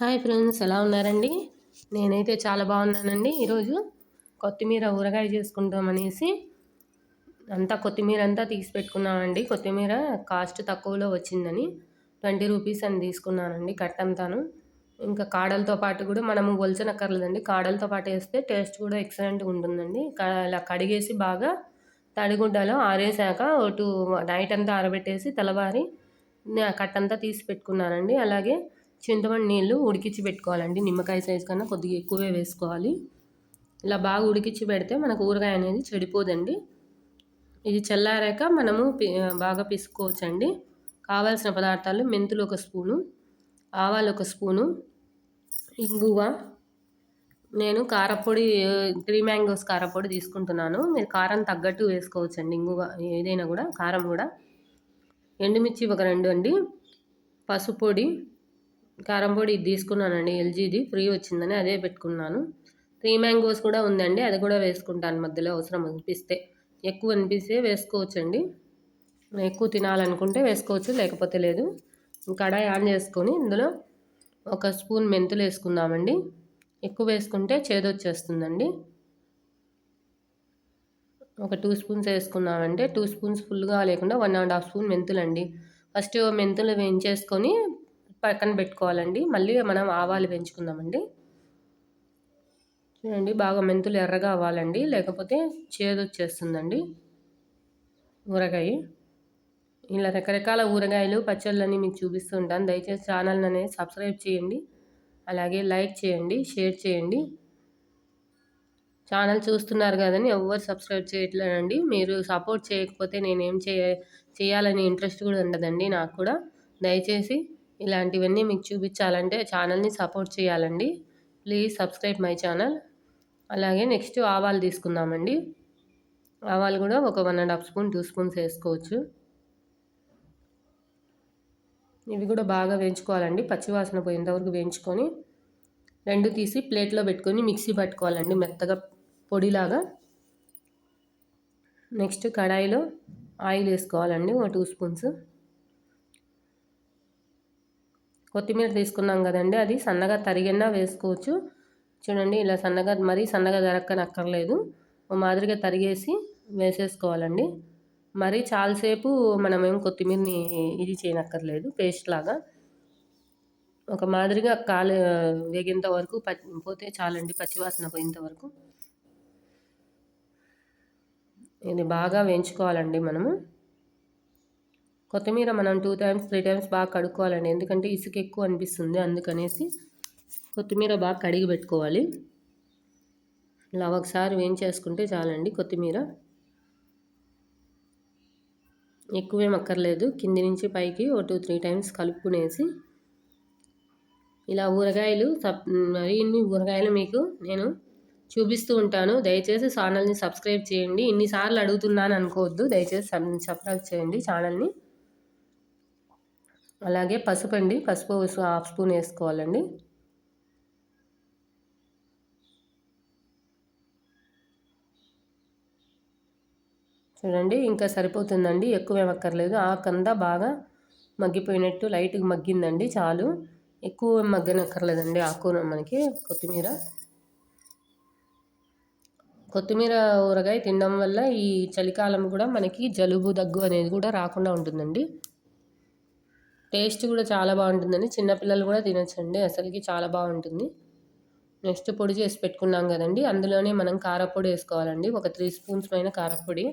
Hi friends ఎలా ఉన్నారండి? నేనైతే చాలా బాగున్నానండి. ఈరోజు కొత్తిమీర ఊరగాయ చేసుకుంటామనేసి అంతా కొత్తిమీర అంతా తీసి పెట్టుకున్నామండి. కొత్తిమీర కాస్ట్ తక్కువలో వచ్చిందని ట్వంటీ రూపీస్ అని తీసుకున్నానండి కట్టంతాను ఇంకా కాడలతో పాటు కూడా మనము ఒలచనక్కర్లేదండి కాడలతో పాటు వేస్తే టేస్ట్ కూడా ఎక్సలెంట్గా ఉంటుందండి. ఇలా కడిగేసి బాగా తడిగుడ్డలో ఆరేసాక ఒకటి నైట్ అంతా ఆరబెట్టేసి తెల్లవారి కట్టంతా తీసి పెట్టుకున్నానండి. అలాగే చింతపండు నీళ్ళు ఉడికించి పెట్టుకోవాలండి. నిమ్మకాయ సైజ్ కన్నా కొద్దిగా ఎక్కువే వేసుకోవాలి. ఇలా బాగా ఉడికించి పెడితే మనకు ఊరగాయ అనేది చెడిపోదండి. ఇది చల్లారాక మనము బాగా పిసుకోవచ్చండి. కావాల్సిన పదార్థాలు మెంతులు ఒక స్పూను ఆవాలు ఒక స్పూను ఇంగువ. నేను కారపొడి త్రీ మ్యాంగోస్ కారపొడి తీసుకుంటున్నాను. మీరు కారం తగ్గట్టు వేసుకోవచ్చండి ఇంగువ ఏదైనా కూడా కారం కూడా. ఎండుమిర్చి ఒక రెండు అండి. పసుపు పొడి కారం పొడి ఇది తీసుకున్నానండి ఎల్జీది ఫ్రీ వచ్చిందని అదే పెట్టుకున్నాను. త్రీ మ్యాంగోస్ కూడా ఉందండి అది కూడా వేసుకుంటాను మధ్యలో అవసరం అనిపిస్తే. ఎక్కువ అనిపిస్తే వేసుకోవచ్చండి. ఎక్కువ తినాలనుకుంటే వేసుకోవచ్చు లేకపోతే లేదు. కడాయి ఆన్ చేసుకొని ఇందులో ఒక స్పూన్ మెంతులు వేసుకుందామండి. ఎక్కువ వేసుకుంటే చేదొచ్చేస్తుందండి ఒక టూ స్పూన్స్ వేసుకున్నామంటే టూ స్పూన్స్ ఫుల్గా లేకుండా వన్ అండ్ హాఫ్ స్పూన్ మెంతులు అండి ఫస్ట్ మెంతులు వేయించేసుకొని పక్కన పెట్టుకోవాలండి. మళ్ళీ మనం ఆవాలు పెంచుకుందామండి. చూడండి బాగా మెంతులు ఎర్రగా అవ్వాలండి. లేకపోతే చేదు వచ్చేస్తుందండి ఊరగాయ. ఇలా రకరకాల ఊరగాయలు పచ్చళ్ళని మీకు చూపిస్తూ ఉంటాను. దయచేసి ఛానల్ అనేది సబ్స్క్రైబ్ చేయండి. అలాగే లైక్ చేయండి షేర్ చేయండి. ఛానల్ చూస్తున్నారు కదని ఎవరు సబ్స్క్రైబ్ చేయట్లేదండి. మీరు సపోర్ట్ చేయకపోతే నేనేం చేయ చేయాలని ఇంట్రెస్ట్ కూడా ఉండదండి నాకు కూడా. దయచేసి ఇలాంటివన్నీ మీకు చూపించాలంటే ఛానల్ని సపోర్ట్ చేయాలండి. Please subscribe my channel. అలాగే నెక్స్ట్ ఆవాలు తీసుకుందామండి. ఆవాలు కూడా ఒక one and half spoon two spoons వేసుకోవచ్చు. ఇవి కూడా బాగా వేయించుకోవాలండి. పచ్చివాసన పోయేంతవరకు వేయించుకొని రెండు తీసి ప్లేట్లో పెట్టుకొని మిక్సీ పట్టుకోవాలండి. మెత్తగా పొడిలాగా. నెక్స్ట్ కడాయిలో ఆయిల్ వేసుకోవాలండి. ఒక టూ స్పూన్స్. కొత్తిమీర తీసుకున్నాం కదండి అది సన్నగా తరిగినా వేసుకోవచ్చు. చూడండి ఇలా సన్నగా మరీ సన్నగా జరక్కనక్కర్లేదు మాదిరిగా తరిగేసి వేసేసుకోవాలండి. మరీ చాలాసేపు మనమేం కొత్తిమీరని ఇది చేయనక్కర్లేదు పేస్ట్ లాగా. ఒక మాదిరిగా కాలు వేగేంత వరకు పోతే చాలండి పచ్చివాసన పోయేంత వరకు. ఇది బాగా వేయించుకోవాలండి మనము. కొత్తిమీర మనం టూ టైమ్స్ త్రీ టైమ్స్ బాగా కడుక్కోవాలండి. ఎందుకంటే ఇసుక ఎక్కువ అనిపిస్తుంది. అందుకనేసి కొత్తిమీర బాగా కడిగి పెట్టుకోవాలి. ఇలా ఒకసారి వేయించేసుకుంటే చాలండి కొత్తిమీర. ఎక్కువేం అక్కర్లేదు. కింది నుంచి పైకి ఒక టూ త్రీ టైమ్స్ కలుపుకునేసి ఇలా ఊరగాయలు మరిన్ని ఊరగాయలు మీకు నేను చూపిస్తూ ఉంటాను. దయచేసి ఛానల్ని సబ్స్క్రైబ్ చేయండి. ఇన్నిసార్లు అడుగుతున్నాను అనుకోవద్దు దయచేసి సబ్స్క్రైబ్ చేయండి ఛానల్ని. అలాగే పసుపు అండి పసుపు హాఫ్ స్పూన్ వేసుకోవాలండి. చూడండి ఇంకా సరిపోతుందండి ఎక్కువ ఏమక్కర్లేదు. ఆకంతా బాగా మగ్గిపోయినట్టు లైట్గా మగ్గిందండి చాలు. ఎక్కువ మగ్గనక్కర్లేదండి ఆకు మనకి కొత్తిమీర. కొత్తిమీర ఊరగాయ తినడం వల్ల ఈ చలికాలం కూడా మనకి జలుబు దగ్గు అనేది కూడా రాకుండా ఉంటుందండి. టేస్ట్ కూడా చాలా బాగుంటుందండి. చిన్నపిల్లలు కూడా తినచ్చండి. అసలుకి చాలా బాగుంటుంది. నెక్స్ట్ పొడి చేసి పెట్టుకున్నాం కదండి. అందులోనే మనం కారపొడి వేసుకోవాలండి. ఒక త్రీ స్పూన్స్ పైన కారపొడి.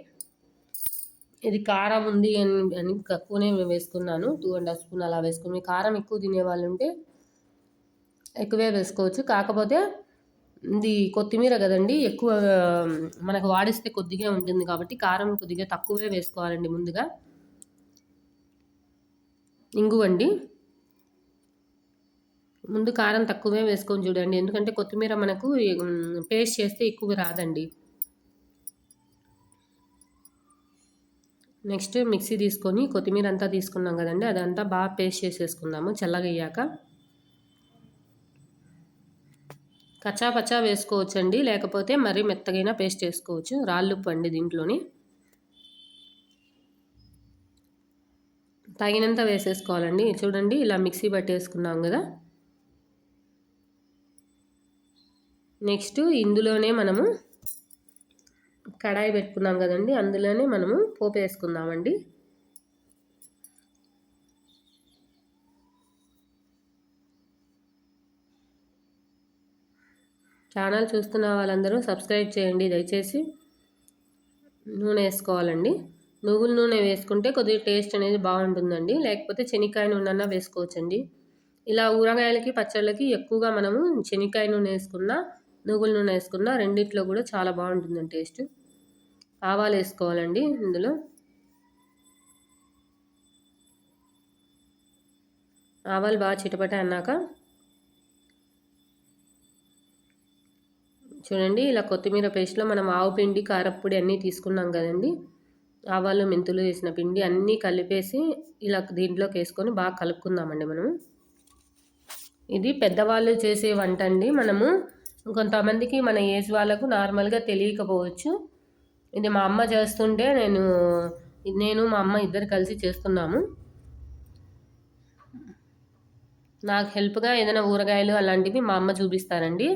ఇది కారం ఉంది అని అని తక్కువనే వేసుకున్నాను. టూ అండ్ హాఫ్ స్పూన్ అలా వేసుకుని. కారం ఎక్కువ తినేవాళ్ళు ఉంటే ఎక్కువే వేసుకోవచ్చు. కాకపోతే ఇది కొత్తిమీర కదండి. ఎక్కువ మనకు వాడిస్తే కొద్దిగా ఉంటుంది కాబట్టి కారం కొద్దిగా తక్కువే వేసుకోవాలండి ముందుగా. ఇంగువండి. ముందు కారం తక్కువే వేసుకొని చూడండి. ఎందుకంటే కొత్తిమీర మనకు పేస్ట్ చేస్తే ఎక్కువ రాదండి. నెక్స్ట్ మిక్సీ తీసుకొని కొత్తిమీర అంతా తీసుకున్నాం కదండి. అదంతా బాగా పేస్ట్ చేసేసుకుందాము చల్లగయ్యాక. కచ్చా పచ్చా వేసుకోవచ్చండి. లేకపోతే మరీ మెత్తగైనా పేస్ట్ చేసుకోవచ్చు. రాళ్ళుప్పు అండి దీంట్లోని. తగినంత వేసేసుకోవాలండి. చూడండి ఇలా మిక్సీ పట్టేసుకున్నాం కదా. నెక్స్ట్ ఇందులోనే మనము కడాయి పెట్టుకున్నాం కదండి. అందులోనే మనము పోపు వేసుకుందామండి. ఛానల్ చూస్తున్న వాళ్ళందరూ సబ్స్క్రైబ్ చేయండి. దయచేసి నూనె వేసుకోవాలండి. నువ్వుల నూనె వేసుకుంటే కొద్దిగా టేస్ట్ అనేది బాగుంటుందండి. లేకపోతే శనక్కాయ నూనె అన్నా వేసుకోవచ్చండి. ఇలా ఊరగాయలకి పచ్చళ్ళకి ఎక్కువగా మనము శనక్కాయ నూనె వేసుకున్నా నువ్వుల నూనె వేసుకున్నా రెండిట్లో కూడా చాలా బాగుంటుందండి టేస్ట్. ఆవాలు వేసుకోవాలండి ఇందులో. ఆవాలు బాగా చిటపట అన్నాక చూడండి ఇలా కొత్తిమీర పేస్ట్లో మనం ఆవు పిండి కారప్పొడి అన్నీ తీసుకున్నాం కదండి. ఆవాలు మెంతులు వేసిన పిండి అన్నీ కలిపేసి ఇలా దీంట్లోకి వేసుకొని బాగా కలుపుకుందామండి మనము. ఇది పెద్దవాళ్ళు చేసే వంట అండి. మనము కొంతమందికి మన ఏజ్ వాళ్ళకు నార్మల్గా తెలియకపోవచ్చు. ఇది మా అమ్మ చేస్తుంటే నేను నేను మా అమ్మ ఇద్దరు కలిసి చేస్తున్నాము. నాకు హెల్ప్గా ఏదైనా ఊరగాయలు అలాంటివి మా అమ్మ చూపిస్తారండి.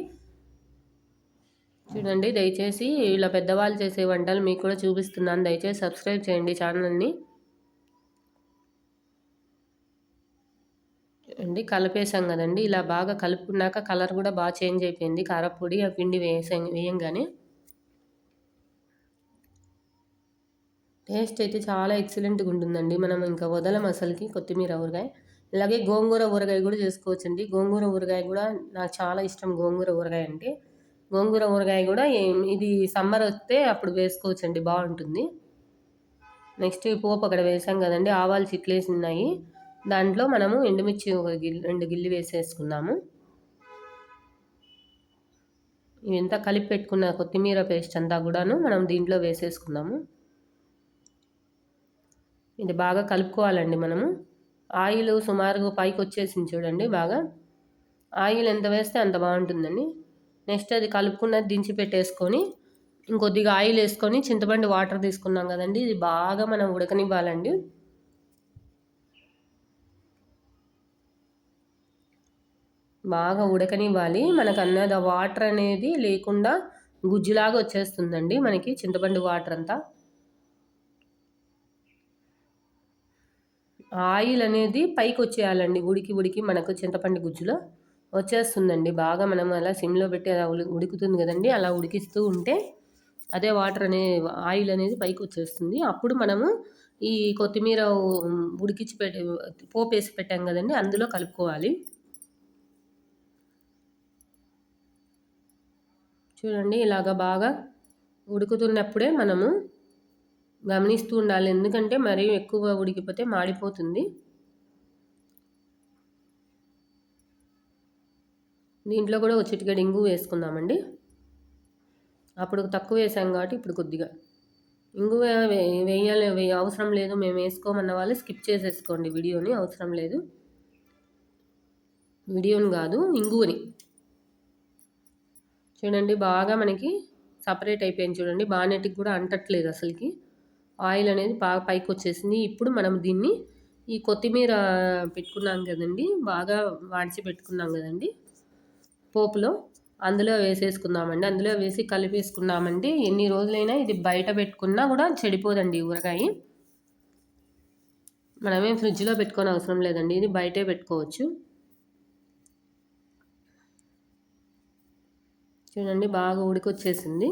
చూడండి దయచేసి ఇలా పెద్దవాళ్ళు చేసే వంటలు మీకు కూడా చూపిస్తున్నాను. దయచేసి సబ్స్క్రైబ్ చేయండి ఛానల్ని. అండి కలిపేసాం కదండి. ఇలా బాగా కలుపుకున్నాక కలర్ కూడా బాగా చేంజ్ అయిపోయింది. కారపొడి ఆ పిండి వేసాం వేయంగానే. టేస్ట్ అయితే చాలా ఎక్సలెంట్గా ఉంటుందండి. మనం ఇంకా వదలం అసలుకి కొత్తిమీర ఊరగాయ. అలాగే గోంగూర ఊరగాయ కూడా చేసుకోవచ్చండి. గోంగూర ఊరగాయ కూడా నాకు చాలా ఇష్టం. గోంగూర ఊరగాయ అంటే గోంగూర ఊరగాయ కూడా ఇది సమ్మర్ వస్తే అప్పుడు వేసుకోవచ్చండి బాగుంటుంది. నెక్స్ట్ పోపు అక్కడ వేసాం కదండి ఆవాలు చిట్లేసి ఉన్నాయి. దాంట్లో మనము ఎండుమిర్చి ఒక గిల్లి రెండు గిల్లి వేసేసుకుందాము. ఇవంతా కలిపి పెట్టుకున్న కొత్తిమీర పేస్ట్ అంతా కూడాను మనం దీంట్లో వేసేసుకుందాము. ఇది బాగా కలుపుకోవాలండి మనము. ఆయిల్ సుమారుగా పైకి వచ్చేసింది చూడండి బాగా. ఆయిల్ ఎంత వేస్తే అంత బాగుంటుందండి. నెక్స్ట్ అది కలుపుకున్నది దించి పెట్టేసుకొని ఇంకొద్దిగా ఆయిల్ వేసుకొని చింతపండు వాటర్ తీసుకున్నాం కదండి ఇది బాగా మనం ఉడకనివ్వాలండి. బాగా ఉడకనివ్వాలి. మనకు అన్నది ఆ వాటర్ అనేది లేకుండా గుజ్జులాగా వచ్చేస్తుందండి మనకి చింతపండు వాటర్ అంతా. ఆయిల్ అనేది పైకి వచ్చేయాలండి ఉడికి ఉడికి మనకు చింతపండు గుజ్జులో. వచ్చేస్తుందండి. బాగా మనం అలా సిమ్లో పెట్టి అలా ఉడుకుతుంది కదండి. అలా ఉడికిస్తూ ఉంటే అదే వాటర్ అనే ఆయిల్ అనేది పైకి వచ్చేస్తుంది. అప్పుడు మనము ఈ కొత్తిమీర ఉడికించి పెట్టి పోపు వేసి పెట్టాం కదండి. అందులో కలుపుకోవాలి. చూడండి ఇలాగ బాగా ఉడుకుతున్నప్పుడే మనము గమనిస్తూ ఉండాలి. ఎందుకంటే మరీ ఎక్కువ ఉడికిపోతే మాడిపోతుంది. దీంట్లో కూడా ఒక చిటికెడు ఇంగు వేసుకుందామండి. అప్పుడు తక్కువ వేసాం కాబట్టి ఇప్పుడు కొద్దిగా. ఇంగు వేయాలి అవసరం లేదు మేము వేసుకోమన్న వాళ్ళు స్కిప్ చేసేసుకోండి వీడియోని అవసరం లేదు. వీడియోని కాదు ఇంగువని చూడండి బాగా మనకి సపరేట్ అయిపోయింది చూడండి బానెట్కి కూడా అంటట్లేదు అసలుకి. ఆయిల్ అనేది బాగా పైకి వచ్చేసింది. ఇప్పుడు మనం దీన్ని ఈ కొత్తిమీర పెట్టుకున్నాం కదండి బాగా వాడిచి పెట్టుకున్నాం కదండి. పోపులో అందులో వేసేసుకుందామండి. అందులో వేసి కలిపేసుకున్నామండి. ఎన్ని రోజులైనా ఇది బయట పెట్టుకున్నా కూడా చెడిపోదండి ఊరగాయ. మనమేం ఫ్రిడ్జ్లో పెట్టుకొని అవసరం లేదండి. ఇది బయటే పెట్టుకోవచ్చు. చూడండి బాగా ఉడికొచ్చేసింది.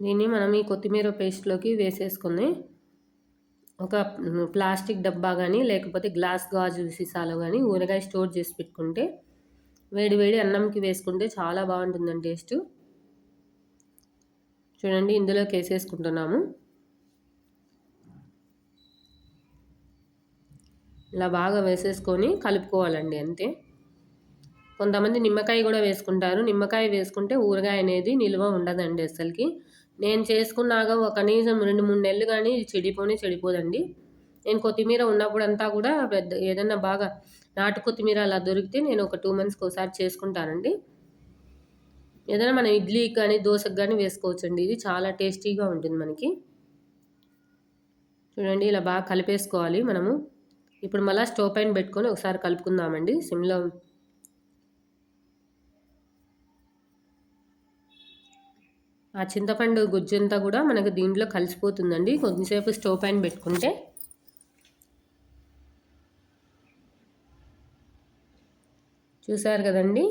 దీన్ని మనం ఈ కొత్తిమీర పేస్ట్లోకి వేసేసుకుంది ఒక ప్లాస్టిక్ డబ్బా కానీ లేకపోతే గ్లాస్ గాజు సీసాలో కానీ ఊరగాయ స్టోర్ చేసి పెట్టుకుంటే వేడి వేడి అన్నంకి వేసుకుంటే చాలా బాగుంటుందండి టేస్ట్. చూడండి ఇందులోకి వేసేసుకుంటున్నాము ఇలా బాగా వేసేసుకొని కలుపుకోవాలండి అంతే. కొంతమంది నిమ్మకాయ కూడా వేసుకుంటారు. నిమ్మకాయ వేసుకుంటే ఊరగాయ అనేది నిల్వ ఉండదండి అసలుకి నేను చేసుకున్నాక ఒక కనీసం రెండు మూడు నెలలు కానీ చెడిపోని చెడిపోదండి. నేను కొత్తిమీర ఉన్నప్పుడంతా కూడా పెద్ద ఏదన్నా బాగా నాటు కొత్తిమీర అలా దొరికితే నేను ఒక టూ మంత్స్కి ఒకసారి చేసుకుంటానండి. ఏదైనా మనం ఇడ్లీ కానీ దోశకు కానీ వేసుకోవచ్చండి. ఇది చాలా టేస్టీగా ఉంటుంది మనకి. చూడండి ఇలా బాగా కలిపేసుకోవాలి మనము. ఇప్పుడు మళ్ళీ స్టవ్ పైన పెట్టుకొని ఒకసారి కలుపుకుందామండి. సిమ్లో ఆ చింతపండు గుజ్జంతా కూడా మనకు దీంట్లో కలిసిపోతుందండి. కొద్దిసేపు స్టవ్ పైన పెట్టుకుంటే చూసారు కదండి?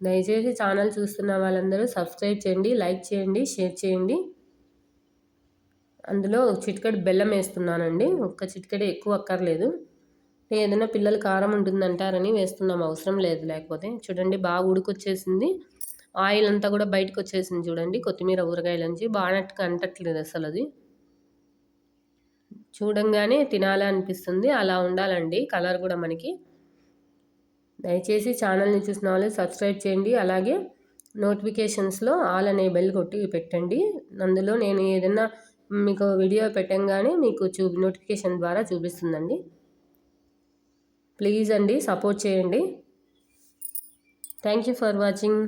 దయచేసి ఛానల్ చూస్తున్న వాళ్ళందరూ సబ్స్క్రైబ్ చేయండి లైక్ చేయండి షేర్ చేయండి. అందులో చిటికెడు బెల్లం వేస్తున్నానండి. ఒక్క చిటికెడు ఎక్కువ అక్కర్లేదు. ఏదైనా పిల్లలు కారం ఉంటుందంటారని వేస్తున్నాం అవసరం లేదు. లేకపోతే చూడండి బాగా ఉడికొచ్చేసింది. ఆయిల్ అంతా కూడా బయటకు వచ్చేసింది చూడండి. కొత్తిమీర ఊరగాయల నుంచి బాగా అంటట్లేదు అసలు అది. చూడంగానే తినాలా అనిపిస్తుంది. అలా ఉండాలండి. కలర్ కూడా మనకి. దయచేసి ఛానల్ని చూసిన వాళ్ళు సబ్స్క్రైబ్ చేయండి. అలాగే నోటిఫికేషన్స్లో ఆల్ అనే బెల్ కొట్టి పెట్టండి. అందులో నేను ఏదైనా మీకు వీడియో పెట్టంగానే మీకు చూ నోటిఫికేషన్ ద్వారా చూపిస్తుందండి. ప్లీజ్ అండి సపోర్ట్ చేయండి. Thank you for watching.